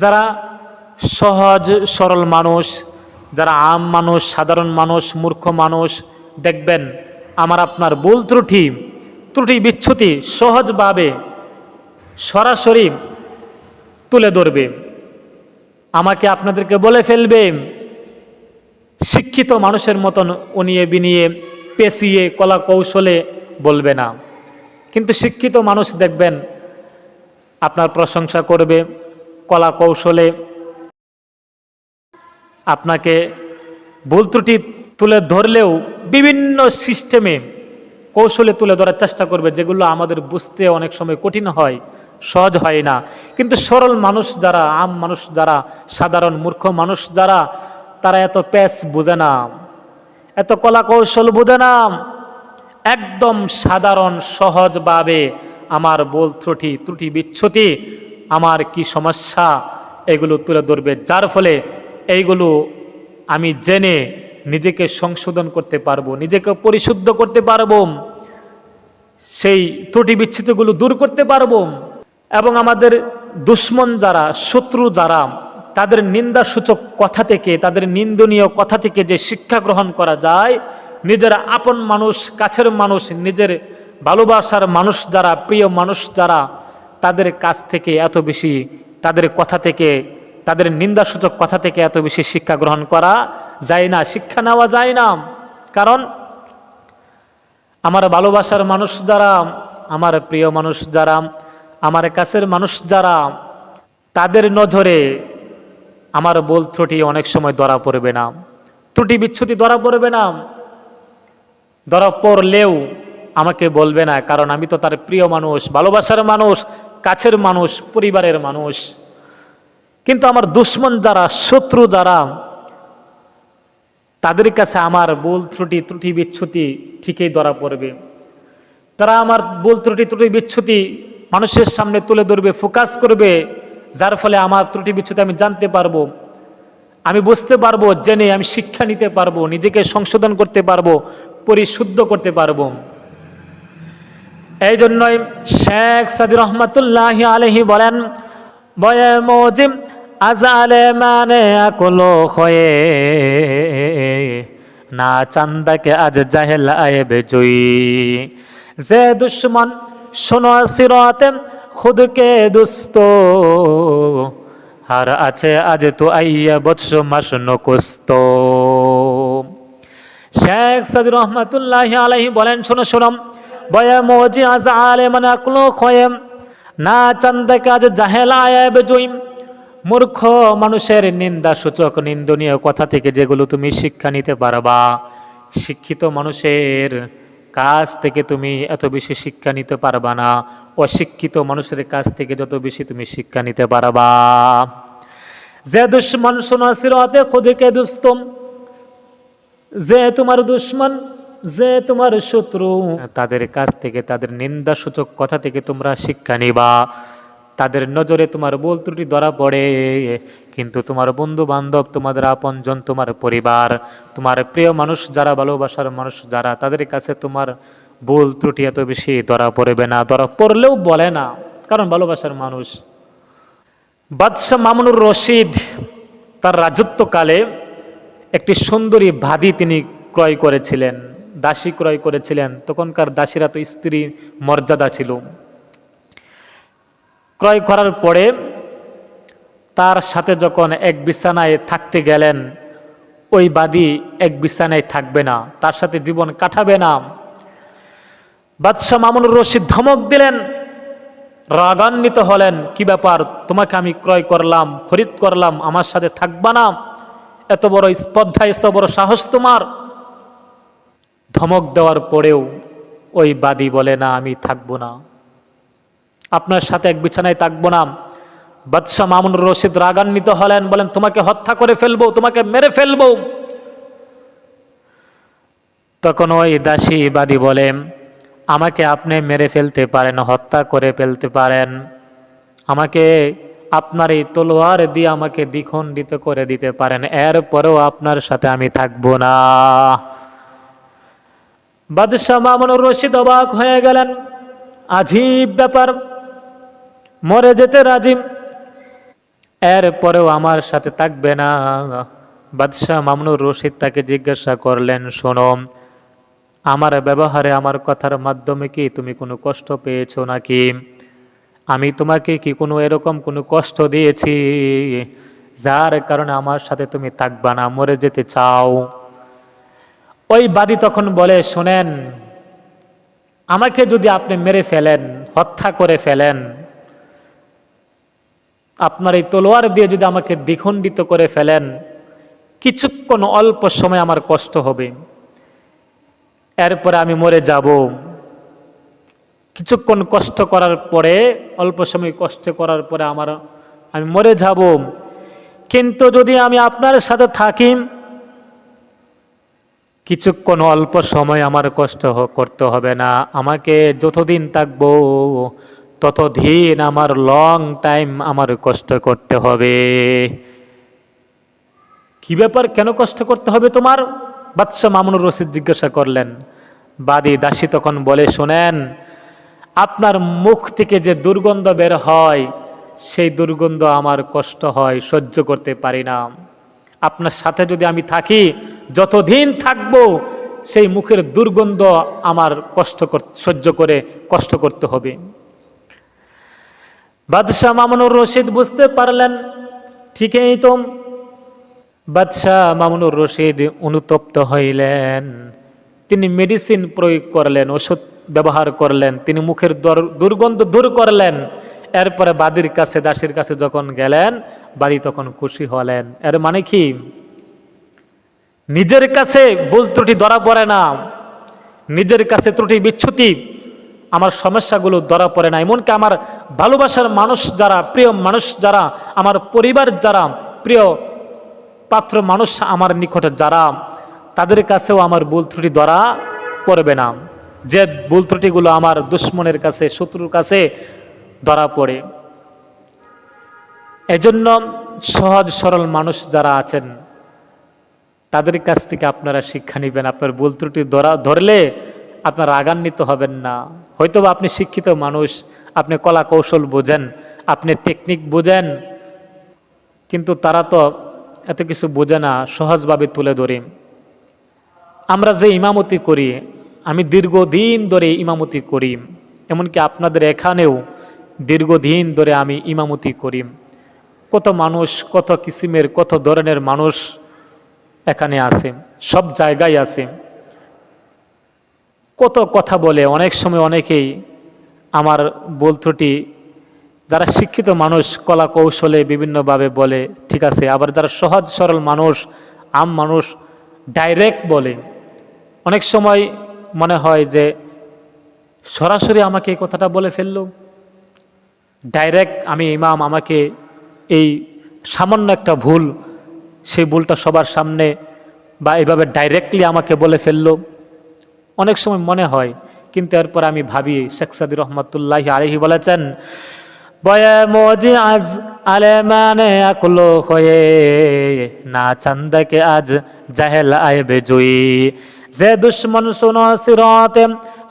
যারা সহজ, সরল মানুষ, যারা আম মানুষ, সাধারণ মানুষ, মূর্খ মানুষ, দেখবেন আমার আপনার ভুল ত্রুটি ত্রুটি বিচ্ছুতি সহজভাবে সরাসরি তুলে ধরবে। আমাকে আপনাদেরকে বলে ফেলবে, শিক্ষিত মানুষের মতন উনিয়ে বিনিয়ে পেঁচিয়ে কলা কৌশলে বলবে না। কিন্তু শিক্ষিত মানুষ দেখবেন আপনার প্রশংসা করবে কলা কৌশলে আপনাকে ভুল ত্রুটি তুলে ধরলেও বিভিন্ন সিস্টেমে কৌশলে তুলে ধরার চেষ্টা করবে, যেগুলো আমাদের বুঝতে অনেক সময় কঠিন হয়, সহজ হয় না। কিন্তু সরল মানুষ যারা, আম মানুষ যারা, সাধারণ মূর্খ মানুষ যারা, তারা এত প্যাচ বোঝে না, এত কলা কৌশল বোঝে না। একদম সাধারণ, সহজভাবে আমার বল ত্রুটি ত্রুটি বিচ্ছুতি আমার কি সমস্যা? এগুলো তুলে ধরবে। যার ফলে এইগুলো আমি জেনে নিজেকে সংশোধন করতে পারব, নিজেকে পরিশুদ্ধ করতে পারব, সেই ত্রুটি বিচ্ছিতগুলো দূর করতে পারব এবং আমাদের দুশ্মন যারা, শত্রু যারা, তাদের নিন্দাসূচক কথা থেকে, তাদের নিন্দনীয় কথা থেকে যে শিক্ষা গ্রহণ করা যায়, নিজের আপন মানুষ, কাছের মানুষ, নিজের ভালোবাসার মানুষ যারা, প্রিয় মানুষ যারা তাদের কাছ থেকে এত বেশি, তাদের কথা থেকে, তাদের নিন্দাসূচক কথা থেকে এত বেশি শিক্ষা গ্রহণ করা যায় না, শিক্ষা নেওয়া যায় না। কারণ আমার ভালোবাসার মানুষ যারা, আমার প্রিয় মানুষ যারা, আমার কাছের মানুষ যারা, তাদের নজরে আমার বল ত্রুটি অনেক সময় ধরা পড়বে না। ত্রুটি বিচ্ছুতি ধরা পড়বে না। ধরা পড়লেও আমাকে বলবে না, কারণ আমি তো তার প্রিয় মানুষ, ভালোবাসার মানুষ। কাছের মানুষ, পরিবারের মানুষ। কিন্তু আমার দুশ্মন যারা, শত্রু যারা, তাদের কাছে আমার ভুল ত্রুটি ত্রুটি বিচ্ছুতি ঠিকই ধরা পড়বে। তারা আমার ভুল ত্রুটি ত্রুটি বিচ্ছুতি মানুষের সামনে তুলে ধরবে, ফোকাস করবে, যার ফলে আমার ত্রুটি বিচ্ছুতি আমি জানতে পারব। আমি বুঝতে পারব, জেনে আমি শিক্ষা নিতে পারব, নিজেকে সংশোধন করতে পারব, পরিশুদ্ধ করতে পারব। এই জন্যই শেখ সাদি রহমতুল্লাহ আলহি বলেন, বয়ে মজিম আজালে মানে আকলো হয়ে না চান্দাকে আজ জাহেল আয়েবে জয়ী যে দুশ্মন শোনো সিরতে, খুদকে দুস্ত আর আছে আজ তো আইয়া বৎস মাস নকুস্ত শেখ সাদি রহমতুল্লাহ আলহি বলেন, শোনো শোনম বয়া মজি আজ আলে মানে আকলো খয়েম। না চান্দাকে আজ জাহেল আয়াবে জয়ীম মূর্খ মানুষের নিন্দা সূচক নিন্দনীয় কথা থেকে যেগুলো তুমি শিক্ষা নিতে পারবা। শিক্ষিত মানুষের কাছ থেকে তুমি এত বেশি শিক্ষা নিতে পারবা না। অশিক্ষিত মানুষের কাছ থেকে যত বেশি তুমি শিক্ষা নিতে পারবা। যে দুশ্মন শোনা সিরতে, খুদিকে দুস্তম যে তোমার দুশ্মন যে তোমার শত্রু। তাদের কাছ থেকে, তাদের নিন্দা সূচক কথা থেকে তোমরা শিক্ষা নিবা। তাদের নজরে তোমার বল ত্রুটি ধরা পড়ে, কিন্তু তোমার বন্ধু বান্ধব তোমাদের আপনজন, তোমার পরিবার, তোমার প্রিয় মানুষ যারা, ভালোবাসার মানুষ যারা, তাদের কাছে তোমার ভুল ত্রুটি এত বেশি ধরা পড়বে না, ধরা পড়লেও বলে না, কারণ ভালোবাসার মানুষ। বাদশাহ মামুনুর রশিদ তার রাজত্বকালে একটি সুন্দরী ভাবি তিনি ক্রয় করেছিলেন। দাসী ক্রয় করেছিলেন, তখনকার দাসীরা তো স্ত্রী মর্যাদা ছিল। ক্রয় করার পরে তার সাথে যখন এক বিছানায় থাকতে গেলেন, ওই বাদী এক বিছানায় থাকবে না, তার সাথে জীবন কাটাবে না। বাদশাহ মামুনুর রশিদ ধমক দিলেন, রাগান্বিত হলেন, কি ব্যাপার? তোমাকে আমি ক্রয় করলাম, খরিদ করলাম, আমার সাথে থাকবা না? এত বড় স্পর্ধা, এত বড় সাহস তোমার? ধমক দেওয়ার পরেও ওই বাদী বলে, না, আমি থাকব না। আপনার সাথে এক বিছানায় থাকব না। বাদশাহ মামুনুর রশিদ রাগান্বিত হলেন, বলেন, তোমাকে হত্যা করে ফেলব, তোমাকে মেরে ফেলব। তখন ওই দাসী বাদী বলে, আমাকে আপনি মেরে ফেলতে পারেন, হত্যা করে ফেলতে পারেন। আমাকে আপনার এই তলোয়ার দিয়ে আমাকে দ্বিখণ্ডিত করে দিতে পারেন। এরপরেও আপনার সাথে আমি থাকব না। বাদশাহ মামুনুর রশিদ অবাক হয়ে গেলেন। আজীব ব্যাপার। মরে যেতে রাজিম এরপরেও আমার সাথে থাকবে না। বাদশাহ মামনুর রশিদ তাকে জিজ্ঞাসা করলেন, শোনো, আমার ব্যবহারে, আমার কথার মাধ্যমে কি তুমি কোনো কষ্ট পেয়েছ নাকি? আমি তোমাকে কি কোনো এরকম কোনো কষ্ট দিয়েছি? যার কারণে আমার সাথে তুমি থাকবা না, মরে যেতে চাও। ওই বাদী তখন বলে, শোনেন, আমাকে যদি আপনি মেরে ফেলেন, হত্যা করে ফেলেন, আপনার এই তলোয়ার দিয়ে যদি আমাকে দ্বিখণ্ডিত করে ফেলেন, কিছুক্ষণ অল্প সময় আমার কষ্ট হবে, এরপরে আমি মরে যাব। কিছুক্ষণ কষ্ট করার পরে, অল্প সময় কষ্ট করার পরে আমার, আমি মরে যাব। কিন্তু যদি আমি আপনার সাথে থাকি কিছুক্ষণ অল্প সময় আমার কষ্ট করতে হবে না। আমাকে যতদিন থাকব, ততদিন আমার লং টাইম আমার কষ্ট করতে হবে। কি ব্যাপার? কেন কষ্ট করতে হবে তোমার? বাদশাহ মামুনুর রশিদ জিজ্ঞাসা করলেন। বাদি দাসী তখন বলে, শোনেন, আপনার মুখ থেকে যে দুর্গন্ধ বের হয়, সেই দুর্গন্ধ আমার কষ্ট হয়, সহ্য করতে পারি না। আপনার সাথে যদি আমি থাকি যতদিন থাকব, সেই মুখের দুর্গন্ধ আমার কষ্ট সহ্য করে কষ্ট করতে হবে। বাদশাহ মামুনুর রশিদ বুঝতে পারলেন, ঠিকই তো। বাদশাহ মামুনুর রশিদ অনুতপ্ত হইলেন। তিনি মেডিসিন প্রয়োগ করলেন, ওষুধ ব্যবহার করলেন, তিনি মুখের দুর্গন্ধ দূর করলেন। এরপরে বাদির কাছে, দাসীর কাছে যখন গেলেন, বাদী তখন খুশি হলেন। এর মানে কি? নিজের কাছে ভুল ত্রুটি ধরা পড়ে না। নিজের কাছে ত্রুটি বিচ্ছুতি, আমার সমস্যাগুলো ধরা পড়ে না। এমনকি আমার ভালোবাসার মানুষ যারা, প্রিয় মানুষ যারা, আমার পরিবার যারা, প্রিয় পাত্র মানুষ আমার নিকটে যারা, তাদের কাছেও আমার ভুল ত্রুটি ধরা পড়বে না। যে ভুল ত্রুটিগুলো আমার দুশ্মনের কাছে, শত্রুর কাছে ধরা পড়ে। এজন্য সহজ সরল মানুষ যারা আছেন তাদের কাছ থেকে আপনারা শিক্ষা নেবেন। আপনার ভুল ত্রুটি ধরা, ধরলে আপনারা রাগান্বিত হবেন না। হয়তো আপনি শিক্ষিত মানুষ, আপনি কলা কৌশল বোঝেন, আপনি টেকনিক বোঝেন, কিন্তু তারা তো এত কিছু বোঝে না, সহজভাবে তুলে ধরে। আমরা যে ইমামতি করি, আমি দীর্ঘদিন ধরে ইমামতি করি, এমনকি আপনাদের এখানেও দীর্ঘদিন ধরে আমি ইমামতি করি। কত মানুষ, কত কিসিমের, কত ধরনের মানুষ এখানে আছে, সব জায়গায় আছে। কত কথা বলে, অনেক সময় অনেকেই আমার বল ত্রুটি, যারা শিক্ষিত মানুষ কলা কৌশলে বিভিন্নভাবে বলে, ঠিক আছে, আবার যারা সহজ সরল মানুষ, আম মানুষ ডাইরেক্ট বলে। অনেক সময় মনে হয় যে, সরাসরি আমাকে এই কথাটা বলে ফেলল। ডাইরেক্ট আমি ইমাম, আমাকে এই সামান্য একটা ভুল সেই ভুলটা সবার সামনে বা এভাবে ডাইরেক্টলি আমাকে বলে ফেলল। অনেক সময় মনে হয়, কিন্তু এরপর আমি ভাবি, শেখ সাদি রহমতুল্লাহ আলহি বলেছেন, বয়ে মজি আজ আলেমানে আকলো হয়ে না চান্দকে আজ জাহেল আইবে জুই যে দুশ্মন শুনো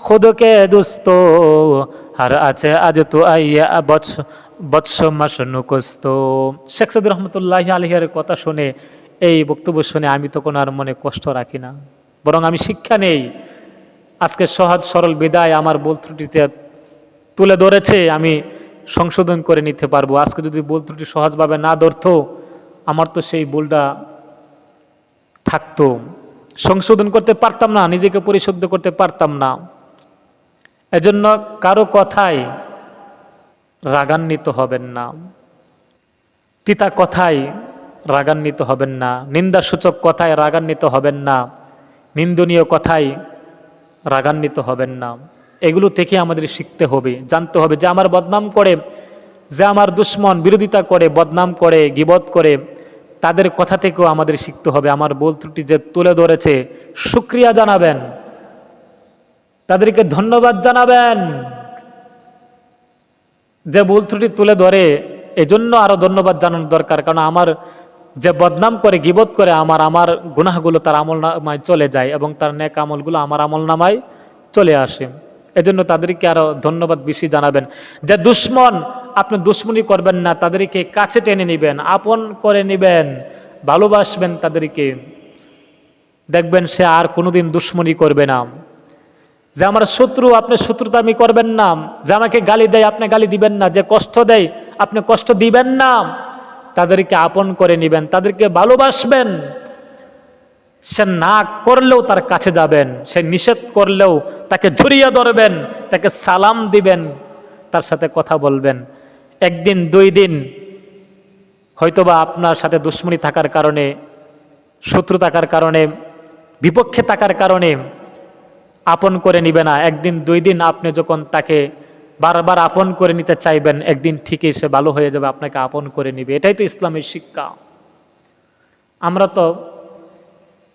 খুদকে দুস্ত আর আছে আজ তো আইয়া বৎস বৎস মাস নুকস্ত শেখ সাদি রহমতুল্লাহ আলহিয়ার কথা শুনে, এই বক্তব্য শুনে আমি তখন আর মনে কষ্ট রাখি না। বরং আমি শিক্ষা নেই। আজকে সহজ সরল বিদায় আমার ভুল ত্রুটিতে তুলে ধরেছে, আমি সংশোধন করে নিতে পারব। আজকে যদি ভুল ত্রুটি সহজভাবে না ধরতো, আমার তো সেই ভুলটা থাকতো। সংশোধন করতে পারতাম না, নিজেকে পরিশুদ্ধ করতে পারতাম না। এজন্য কারও কথায় রাগান্বিত হবেন না। তিতা কথায় রাগান্বিত হবেন না। নিন্দাসূচক কথায় রাগান্বিত হবেন না। নিন্দনীয় কথায় রাগান্বিত হবেন না। এগুলো থেকে আমাদের শিখতে হবে, জানতে হবে যে আমার বদনাম করে, যে আমার দুশ্মন বিরোধিতা করে, বদনাম করে, গিবত করে, তাদের কথা থেকেও আমাদের শিখতে হবে। আমার বল ত্রুটি যে তুলে ধরেছে সুক্রিয়া জানাবেন। তাদেরকে ধন্যবাদ জানাবেন। যে ভুল ত্রুটি তুলে ধরে, এজন্য আরও ধন্যবাদ জানানোর দরকার। কারণ আমার যে বদনাম করে, গিবত করে, আমার আমার গুনাহগুলো তার আমল নামায় চলে যায় এবং তার নেক আমলগুলো আমার আমল নামায় চলে আসে। এজন্য তাদেরকে আরও ধন্যবাদ বেশি জানাবেন। যে দুশ্মন, আপনি দুশ্মনী করবেন না, তাদেরকে কাছে টেনে নেবেন, আপন করে নেবেন, ভালোবাসবেন তাদেরকে। দেখবেন সে আর কোনোদিন দুশ্মনী করবে না। যে আমার শত্রু, আপনি শত্রুতা আমি করবেন না। যে আমাকে গালি দেয়, আপনি গালি দিবেন না। যে কষ্ট দেয়, আপনি কষ্ট দিবেন না। তাদেরকে আপন করে নেবেন, তাদেরকে ভালোবাসবেন। সে না করলেও তার কাছে যাবেন, সে নিষেধ করলেও তাকে ঝরিয়ে ধরবেন, তাকে সালাম দিবেন, তার সাথে কথা বলবেন। একদিন, দুই দিন, হয়তোবা আপনার সাথে দুশ্মনী থাকার কারণে, শত্রু থাকার কারণে, বিপক্ষে থাকার কারণে আপন করে নিবে না। একদিন, দুই দিন আপনি যখন তাকে বারবার আপন করে নিতে চাইবেন, একদিন ঠিকই সে ভালো হয়ে যাবে, আপনাকে আপন করে নিবে। এটাই তো ইসলামের শিক্ষা। আমরা তো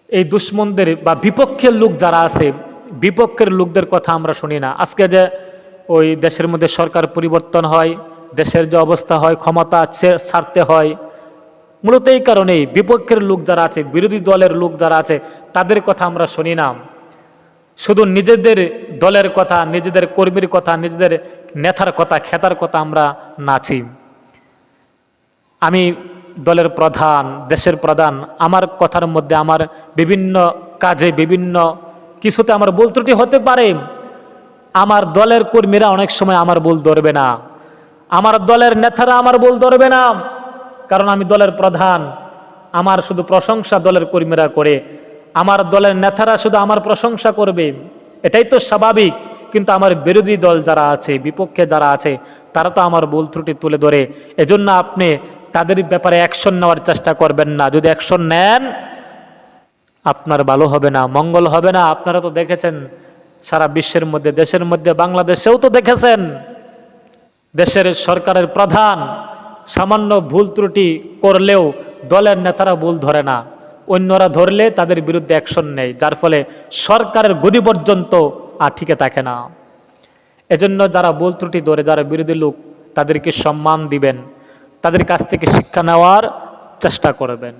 এই দুশ্মনদের বা বিপক্ষের লোক যারা আছে, বিপক্ষের লোকদের কথা আমরা শুনি না। আজকে যে ওই দেশের মধ্যে সরকার পরিবর্তন হয়, দেশের যে অবস্থা হয়, ক্ষমতা ছাড়তে হয়, মূলত এই কারণেই বিপক্ষের লোক যারা আছে, বিরোধী দলের লোক যারা আছে, তাদের কথা আমরা শুনি না। শুধু নিজেদের দলের কথা, নিজেদের কর্মীর কথা, নিজেদের নেতার কথা, খেতার কথা আমরা নাচি। আমি দলের প্রধান, দেশের প্রধান, আমার কথার মধ্যে, আমার বিভিন্ন কাজে, বিভিন্ন কিছুতে আমার ভুল ত্রুটি হতে পারে। আমার দলের কর্মীরা অনেক সময় আমার ভুল ধরবে না। আমার দলের নেতারা আমার ভুল ধরবে না। কারণ আমি দলের প্রধান। আমার শুধু প্রশংসা দলের কর্মীরা করে। আমার দলের নেতারা শুধু আমার প্রশংসা করবে। এটাই তো স্বাভাবিক। কিন্তু আমার বিরোধী দল যারা আছে, বিপক্ষে যারা আছে, তারা তো আমার ভুল ত্রুটি তুলে ধরে। এজন্য আপনি তাদের ব্যাপারে অ্যাকশন নেওয়ার চেষ্টা করবেন না। যদি অ্যাকশন নেন, আপনার ভালো হবে না, মঙ্গল হবে না। আপনারা তো দেখেছেন, সারা বিশ্বের মধ্যে, দেশের মধ্যে, বাংলাদেশেও তো দেখেছেন, দেশের সরকারের প্রধান সামান্য ভুল ত্রুটি করলেও দলের নেতারা ভুল ধরে না। অন্যরা ধরলে তাদের বিরুদ্ধে অ্যাকশন নেয়, যার ফলে সরকারের গদি পর্যন্ত আর ঠিকে থাকে না। এজন্য যারা ভুল ত্রুটি ধরে, যারা বিরোধী লোক, তাদেরকে সম্মান দিবেন, তাদের কাছ থেকে শিক্ষা নেওয়ার চেষ্টা করবেন।